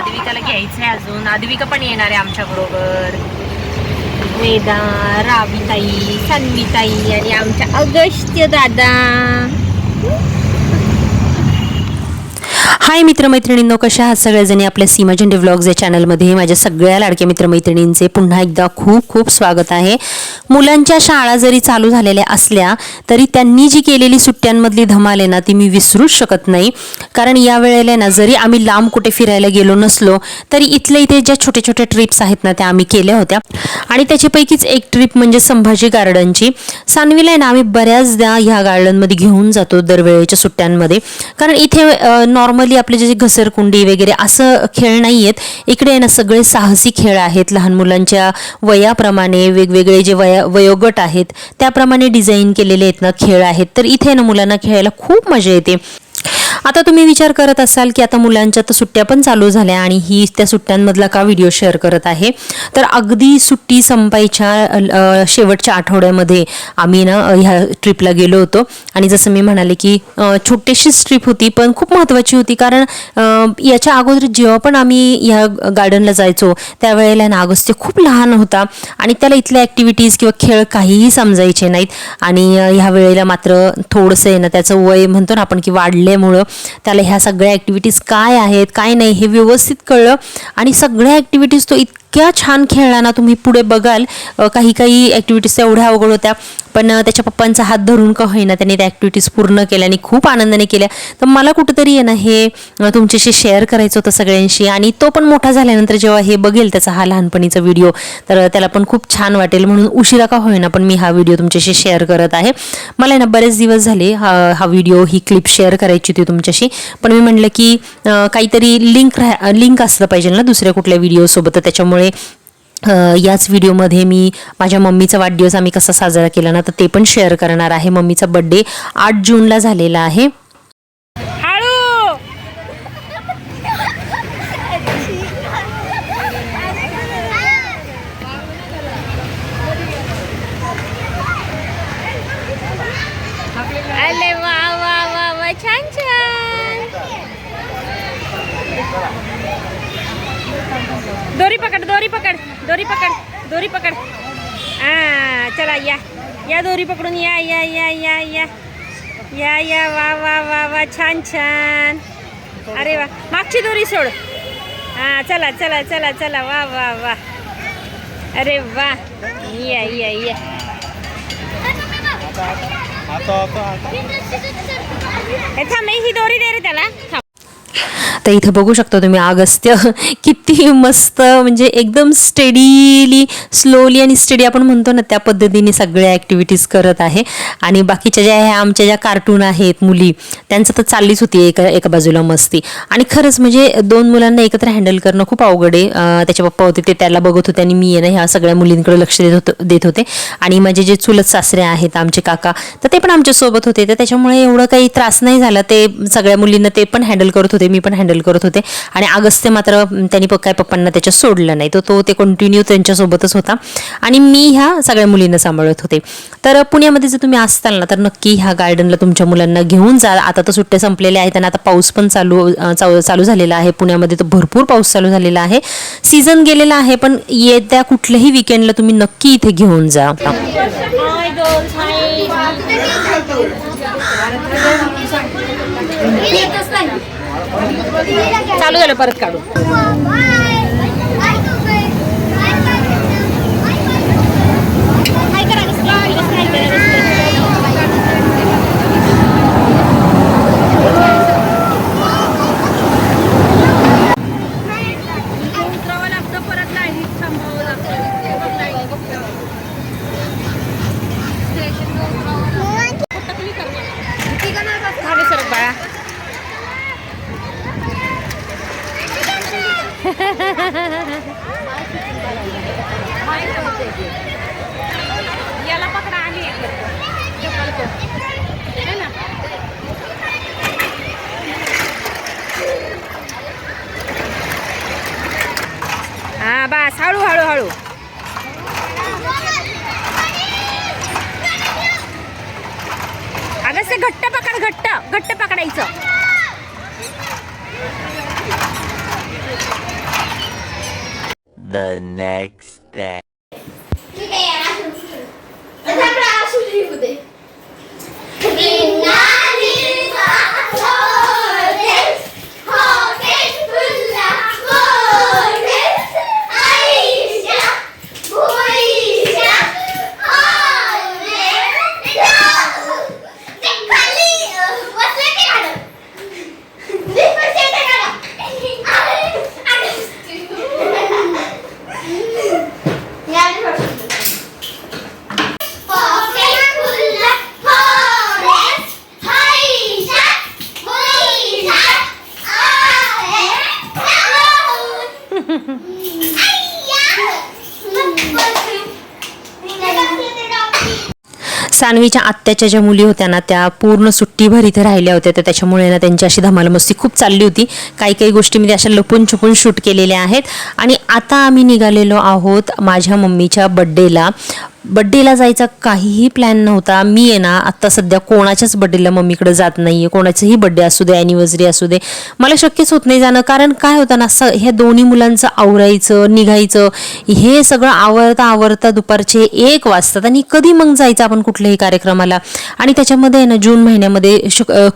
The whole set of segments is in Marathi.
घ्यायचंय अजून. अद्विका पण येणार आहे आमच्या बरोबर. वेदा रावीताई सन्वीताई आणि आमच्या अगस्त्य दादा. हाय मित्रमैत्रिणींनो कशा आहात सगळ्याजणी आपल्या सीमाजंडे झेंडे या चॅनलमध्ये माझ्या सगळ्या लाडक्या मित्रमैत्रिणींचे पुन्हा एकदा खूप खूप स्वागत आहे. मुलांच्या शाळा जरी चालू झालेल्या असल्या तरी त्यांनी जी केलेली सुट्ट्यांमधली धमाल आहे ना ती मी विसरूच शकत नाही. कारण या वेळेला ना जरी आम्ही लांब कुठे फिरायला गेलो नसलो तरी इथल्या इथे ज्या छोट्या छोट्या ट्रिप्स आहेत ना त्या आम्ही केल्या होत्या. आणि त्याच्यापैकीच एक ट्रिप म्हणजे संभाजी गार्डनची सानवीला आहे ना आम्ही बऱ्याचदा ह्या गार्डनमध्ये घेऊन जातो दरवेळेच्या सुट्ट्यांमध्ये. कारण इथे नॉर्मली आपले जे घसरकुंडी वगैरे असं खेळ नाही आहेत इकडे आहे ना सगळे साहसी खेळ आहेत. लहान मुलांच्या वयाप्रमाणे वेगवेगळे जे वया वयोगट आहेत त्याप्रमाणे डिझाईन केलेले आहेत ना खेळ आहेत. तर इथे ना मुलांना खेळायला खूप मजा येते. आता तुम्ही विचार करत असाल की आता मुलांच्या तर सुट्ट्या पण चालू झाल्या आणि ही त्या सुट्ट्यांमधला का व्हिडिओ शेअर करत आहे? तर अगदी सुट्टी संपायच्या शेवटच्या आठवड्यामध्ये आम्ही ना ह्या ट्रिपला गेलो होतो. आणि जसं मी म्हणाले की छोटीशीच ट्रिप होती पण खूप महत्त्वाची होती. कारण याच्या अगोदर जेव्हा पण आम्ही ह्या गार्डनला जायचो त्यावेळेला ना अगस्त्य खूप लहान होता. आणि त्याला इथल्या ॲक्टिव्हिटीज किंवा खेळ काहीही समजायचे नाहीत. आणि ह्या वेळेला मात्र थोडंसं आहे ना त्याचं वय म्हणतो ना आपण की वाढल्यामुळं त्याला ह्या सगळ्या ॲक्टिव्हिटीज काय आहेत काय नाही हे व्यवस्थित कळलं. आणि सगळ्या ॲक्टिव्हिटीज तो इतक्या छान खेळला ना तुम्ही पुढे बघाल काही काही ॲक्टिव्हिटीज एवढ्या अवघड होत्या. पण त्याच्या पप्पांचा हात धरून का होईना त्याने त्या ॲक्टिव्हिटीज पूर्ण केल्या आणि खूप आनंदाने केल्या. तर मला कुठंतरी आहे ना हे तुमच्याशी शेअर करायचं होतं सगळ्यांशी आणि तो पण मोठा झाल्यानंतर जेव्हा हे बघेल त्याचा हा लहानपणीचा व्हिडिओ तर त्याला पण खूप छान वाटेल. म्हणून उशिरा का होईना पण मी हा व्हिडिओ तुमच्याशी शेअर करत आहे. मला आहे ना बरेच दिवस झाले हा हा व्हिडिओ ही क्लिप शेअर करायची होती तुमच्याशी. पण मी म्हटलं की काहीतरी लिंक राह लिंक असलं पाहिजे ना दुसऱ्या कुठल्या व्हिडिओसोबत त्याच्यामुळे त्यामुळे याच व्हिडिओमध्ये मी माझ्या मम्मीचा वाढदिवस आम्ही कसा साजरा केला ना तर ते पण शेअर करणार आहे. मम्मीचा बड्डे आठ जूनला झालेला आहे हळू अरे वा वा वा वा छान छान दोरी पकड दोरी पकड दोरी पकड दोरी पकड. हा चला या या दोरी पकडून या या या या या. या या वा वा वा वा छान छान. अरे वा मागची दोरी सोड. हा चला चला चला चला वा वा वा. अरे वा या या या. आता आता आता. हे थांब ही दोरी दे रे त्याला. थांब. तर इथं बघू शकता तुम्ही अगस्त्य. किती मस्त म्हणजे एकदम स्टडीली स्लोली आणि स्टेडी आपण म्हणतो ना त्या पद्धतीने सगळ्या ॲक्टिव्हिटीज करत आहे. आणि बाकीच्या ज्या ह्या आमच्या ज्या कार्टून आहेत मुली त्यांचं तर चाललीच होती एका एका बाजूला मस्ती. आणि खरंच म्हणजे दोन मुलांना एकत्र हँडल करणं खूप अवघड आहे. त्याचे पप्पा होते ते त्याला बघत होते आणि मी आहे ना ह्या सगळ्या मुलींकडे लक्ष देत होतो देत होते. आणि माझे जे चुलत सासरे आहेत आमचे काका तर ते पण आमच्यासोबत होते. तर त्याच्यामुळे एवढं काही त्रास नाही झाला. ते सगळ्या मुलींना ते पण हँडल करत होते मी पण हँडल करत होते. आणि अगस्त्य मात्र त्यांनी काय पप्पांना त्याच्यात सोडलं नाही. तर तो ते कंटिन्यू त्यांच्यासोबतच होता. आणि मी ह्या सगळ्या मुलींना सांभाळत होते. तर पुण्यामध्ये जर तुम्ही असताल ना तर नक्की ह्या गार्डनला तुमच्या मुलांना घेऊन जा. आता तर सुट्ट्या संपलेल्या आहेत आणि आता पाऊस पण चालू चालू चालू झालेला आहे. पुण्यामध्ये तर भरपूर पाऊस चालू झालेला आहे. सीझन गेलेला आहे पण येत्या कुठल्याही विकेंडला तुम्ही नक्की इथे घेऊन जा. हाय दोन हाय चालू झालं परत काढू काय करा स्लाईड स्लाईड उतरावं लागतं परत लाईनीत थांबावं लागतं खाली सरक बाळा याला पकडा आणि ढकलतो. है ना? हा बस हळू हळू हळू अगं ते घट्ट पकड घट्ट पकडायचं. The next day. ठीक आहे यार असं सुरू. आता आपला असं सुरू दे. बिनानीचा होतेस, होतेस तुला होतेस. आईशा, भोईशा, होतेस. ते खाली, अं, बसलं की गाणं? ते बसलं ते गाणं. आणि- आणि- यार बसलं. जान्हवीच्या आत्याच्या ज्या मुली होत्या ना त्या पूर्ण सुट्टीभर इथे राहिल्या होत्या. तर त्याच्यामुळे ना त्यांची अशी धमाल मस्ती खूप चालली होती. काही काही गोष्टी मी अशा लपून छपून शूट केलेल्या आहेत. आणि आता आम्ही निघालेलो आहोत माझ्या मम्मीच्या बड्डेला बड्डेला जायचा काहीही प्लॅन नव्हता. मी आहे ना आत्ता सध्या कोणाच्याच बड्डेला मम्मीकडे जात नाही आहे कोणाचंही बड्डे असू दे ॲनिव्हर्सरी असू दे. मला शक्यच होत नाही जाणं. कारण काय होतं ना स ह्या दोन्ही मुलांचं आवरायचं निघायचं हे सगळं आवरता आवरता दुपारचे एक वाजतात आणि कधी मग जायचं आपण कुठल्याही कार्यक्रमाला? आणि त्याच्यामध्ये आहे ना जून महिन्यामध्ये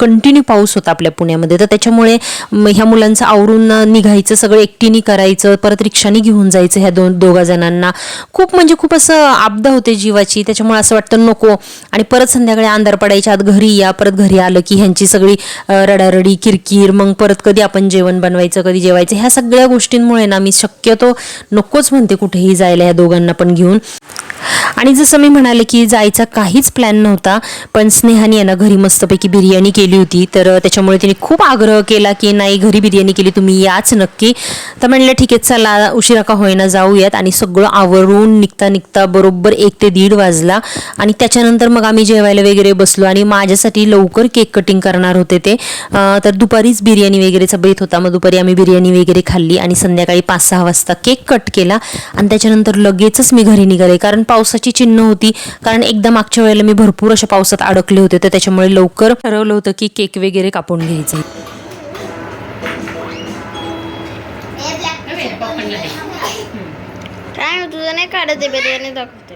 कंटिन्यू पाऊस होता आपल्या पुण्यामध्ये. तर त्याच्यामुळे ह्या मुलांचं आवरून निघायचं सगळं एकटीने करायचं परत रिक्षाने घेऊन जायचं ह्या दोन दोघा जणांना खूप म्हणजे खूप असं आपदा होते जीवाची त्याच्यामुळे असं वाटतं नको. आणि परत संध्याकाळी अंधार पडायच्या आत घरी या परत घरी आलं की ह्यांची सगळी रडारडी किरकिर मग परत कधी आपण जेवण बनवायचं कधी जेवायचं ह्या सगळ्या गोष्टींमुळे ना मी शक्यतो नकोच म्हणते कुठेही जायला ह्या दोघांना पण घेऊन. आणि जसं मी म्हणाले की जायचा काहीच प्लॅन नव्हता पण स्नेहाने ना घरी मस्तपैकी बिर्याणी केली होती. तर त्याच्यामुळे तिने खूप आग्रह केला की नाही घरी बिर्याणी केली तुम्ही याच नक्की. तर म्हणलं ठीक आहे चला उशिरा का होईना जाऊयात. आणि सगळं आवरून निघता निघता बरोबर एक ते दीड वाजला आणि त्याच्यानंतर मग आम्ही जेवायला वगैरे बसलो आणि माझ्यासाठी लवकर केक कटिंग करणार होते ते. तर दुपारीच बिर्याणी वगैरेचा बेत होता. मग दुपारी आम्ही बिर्याणी वगैरे खाल्ली आणि संध्याकाळी पाच सहा वाजता केक कट केला आणि त्याच्यानंतर लगेचच मी घरी निघाले. कारण पावसाची चिन्ह होती. कारण एकदा मागच्या वेळेला मी भरपूर अशा पावसात अडकले होते. तर त्याच्यामुळे लवकर ठरवलं होतं की केक वगैरे कापून घ्यायचं. काय तुझं नाही काढत आहे बिर्याणी दाखवते.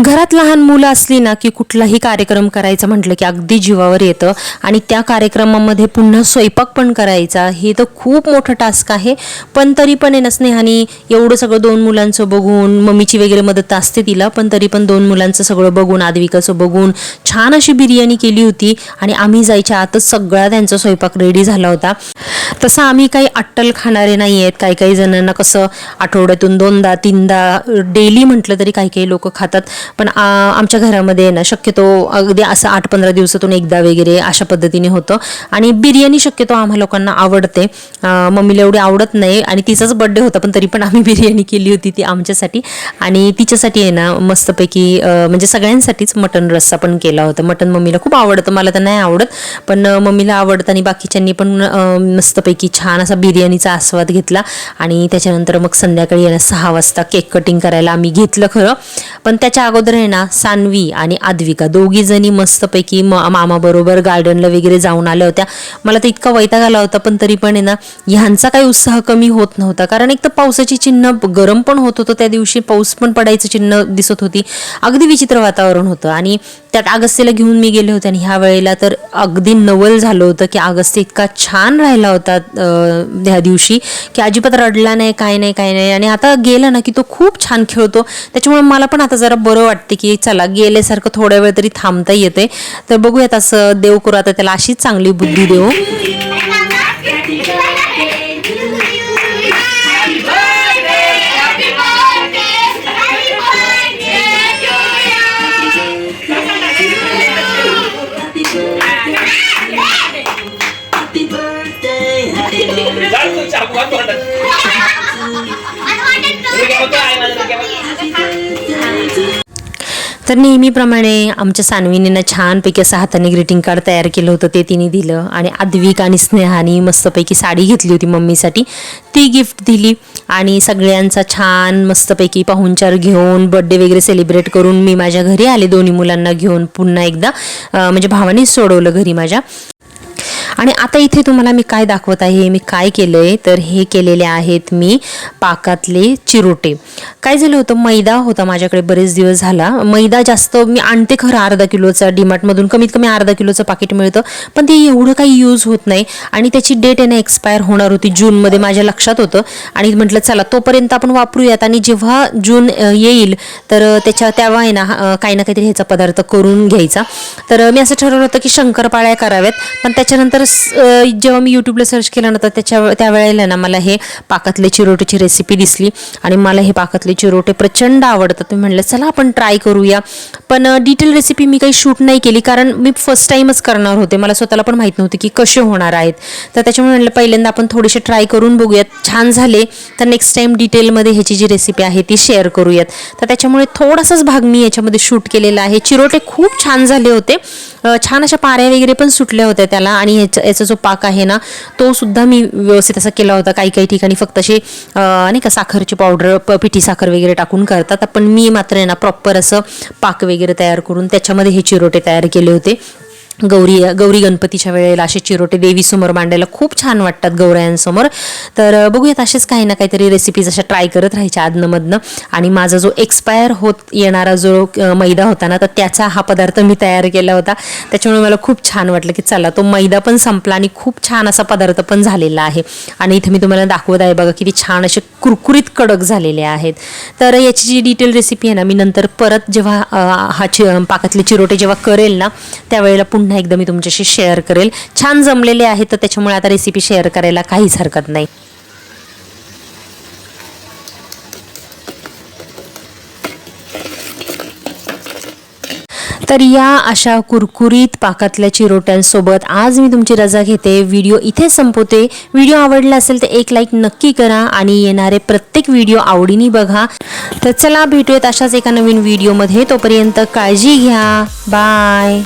घरात लहान मुलं असली ना की कुठलाही कार्यक्रम करायचा म्हटलं की अगदी जीवावर येतं. आणि त्या कार्यक्रमामध्ये पुन्हा स्वयंपाक पण करायचा. हे तर खूप मोठं टास्क आहे. पण तरी पण आहे ना एवढं सगळं दोन मुलांचं बघून मम्मीची वगैरे मदत असते तिला पण तरी पण दोन मुलांचं सगळं बघून आदविकाचं बघून छान अशी बिर्याणी केली होती. आणि आम्ही जायच्या आतच सगळा त्यांचा स्वयंपाक रेडी झाला होता. तसं आम्ही काही अट्टल खाणारे नाही आहेत. काही काही जणांना कसं आठवड्यातून दोनदा तीनदा डेली म्हटलं तरी काही काही लोक खातात. पण आमच्या घरामध्ये आहे ना शक्यतो अगदी असं आठ पंधरा दिवसातून एकदा वगैरे अशा पद्धतीने होतं. आणि बिर्याणी शक्यतो आम्हा लोकांना आवडते. मम्मीला एवढी आवडत नाही आणि तिचाच बड्डे होता पण तरी पण आम्ही बिर्याणी केली होती ती आमच्यासाठी. आणि तिच्यासाठी आहे ना मस्तपैकी म्हणजे सगळ्यांसाठीच मटन रस्सा पण केला होता. मटन मम्मीला खूप आवडतं. मला तर नाही आवडत पण मम्मीला आवडतं आणि बाकीच्यांनी पण मस्त मस्तपैकी छान असा बिर्याणीचा आस्वाद घेतला. आणि त्याच्यानंतर मग संध्याकाळी याला सहा वाजता केक कटिंग करायला आम्ही घेतलं खरं. पण त्याच्या अगोदर आहे ना सान्वी आणि आद्विका दोघी जणी मस्तपैकी म मामाबरोबर गार्डनला वगैरे जाऊन आल्या होत्या. मला तर इतका वैताग आला होता पण तरी पण आहे ना ह्यांचा काही उत्साह कमी होत नव्हता. कारण एक तर पावसाची चिन्ह गरम पण होत होतं त्या दिवशी पाऊस पण पडायचं चिन्ह दिसत होती. अगदी विचित्र वातावरण होतं. आणि त्यात अगस्त्यला घेऊन मी गेले होते आणि ह्या वेळेला तर अगदी नवल झालं होतं की अगस्त्य इतका छान राहिला होता. अं, ह्या दिवशी की अजिबात रडला नाही काय नाही काय नाही. आणि आता गेलं ना की तो खूप छान खेळतो. त्याच्यामुळे मला पण आता जरा बरं वाटते की चला गेल्यासारखं थोड्या वेळ तरी थांबता येते तर बघूयात असं देव करू आता त्याला अशीच चांगली बुद्धी देऊ. तर नेहमीप्रमाणे आमच्या सानवीने छानपैकी असं हाताने ग्रीटिंग कार्ड तयार केलं होतं ते तिने दिलं. आणि आद्विक आणि स्नेहाने मस्तपैकी साडी घेतली होती मम्मीसाठी. ती गिफ्ट दिली आणि सगळ्यांचा छान मस्तपैकी पाहुणचार घेऊन बड्डे वगैरे सेलिब्रेट करून मी माझ्या घरी आले दोन्ही मुलांना घेऊन पुन्हा एकदा म्हणजे भावानेच सोडवलं घरी माझ्या. आणि आता इथे तुम्हाला मी काय दाखवत आहे मी काय केलं आहे तर हे केलेले आहेत मी पाकातले चिरोटे. काय झालं होतं मैदा होता माझ्याकडे बरेच दिवस झाला. मैदा जास्त मी आणते खरं अर्धा किलोचा डीमार्टमधून कमीत कमी अर्धा किलोचं पाकिट मिळतं पण ते एवढं काही यूज होत नाही. आणि त्याची डेट आहे ना एक्सपायर होणार होती जूनमध्ये माझ्या लक्षात होतं. आणि म्हटलं चला तोपर्यंत आपण वापरूयात. आणि जेव्हा जून येईल तर त्याच्या तेव्हा आहे ना काही ना काहीतरी ह्याचा पदार्थ करून घ्यायचा. तर मी असं ठरवलं होतं की शंकरपाळ्या कराव्यात. पण त्याच्यानंतर तर जेव्हा मी यूट्यूबला सर्च केलं ना तर त्याच्या त्यावेळेला ना मला हे पाकातले चिरोटेची रेसिपी दिसली. आणि मला हे पाकातले चिरोटे प्रचंड आवडतात. मी म्हणलं चला आपण ट्राय करूया. पण डिटेल रेसिपी मी काही शूट नाही केली कारण मी फर्स्ट टाईमच करणार होते. मला स्वतःला पण माहीत नव्हती की कसे होणार आहेत. तर त्याच्यामुळे म्हणलं पहिल्यांदा आपण थोडेसे ट्राय करून बघूयात. छान झाले. तर नेक्स्ट टाईम डिटेलमध्ये ह्याची जी रेसिपी आहे ती शेअर करूयात. तर त्याच्यामुळे थोडासाच भाग मी याच्यामध्ये शूट केलेला आहे. चिरोटे खूप छान झाले होते. छान अशा पाऱ्या वगैरे पण सुटल्या होत्या त्याला. आणि याचा जो पाक आहे ना तो सुद्धा मी व्यवस्थित असा केला होता. काही काही ठिकाणी फक्त असे नाही का साखरची पावडर पिठी साखर वगैरे टाकून करतात. पण मी मात्र आहे ना प्रॉपर असं पाक वगैरे तयार करून त्याच्यामध्ये हे चिरोटे तयार केले होते. गौरी गौरी गणपतीच्या वेळेला असे चिरोटे देवीसमोर मांडायला खूप छान वाटतात गौरायांसमोर तर बघूयात असेच काही ना काहीतरी रेसिपीज अशा ट्राय करत राहायच्या आदनमधनं. आणि माझा जो एक्सपायर होत येणारा जो मैदा होता ना तर त्याचा हा पदार्थ मी तयार केला होता. त्याच्यामुळे मला खूप छान वाटलं की चला तो मैदा पण संपला आणि खूप छान असा पदार्थ पण झालेला आहे. आणि इथे मी तुम्हाला दाखवत आहे बघा किती छान असे कुरकुरीत कडक झालेले आहेत. तर याची जी डिटेल रेसिपी आहे ना मी नंतर परत जेव्हा हा चि पाकातले चिरोटे जेव्हा करेल ना त्यावेळेला पुन्हा एकदा मी तुमच्याशी शेअर करेल. छान जमलेले आहेत तर त्याच्यामुळे आता रेसिपी शेअर करायला काहीच हरकत नाही. तर या अशा कुरकुरीत पाकातल्या चिरोट्यांसोबत आज मी तुमची रजा घेते. व्हिडिओ इथे संपवते. व्हिडिओ आवडला असेल तर एक लाईक नक्की करा आणि येणारे प्रत्येक व्हिडिओ आवडीने बघा. तर चला भेटूयात अशाच एका नवीन व्हिडिओमध्ये. तोपर्यंत काळजी घ्या. बाय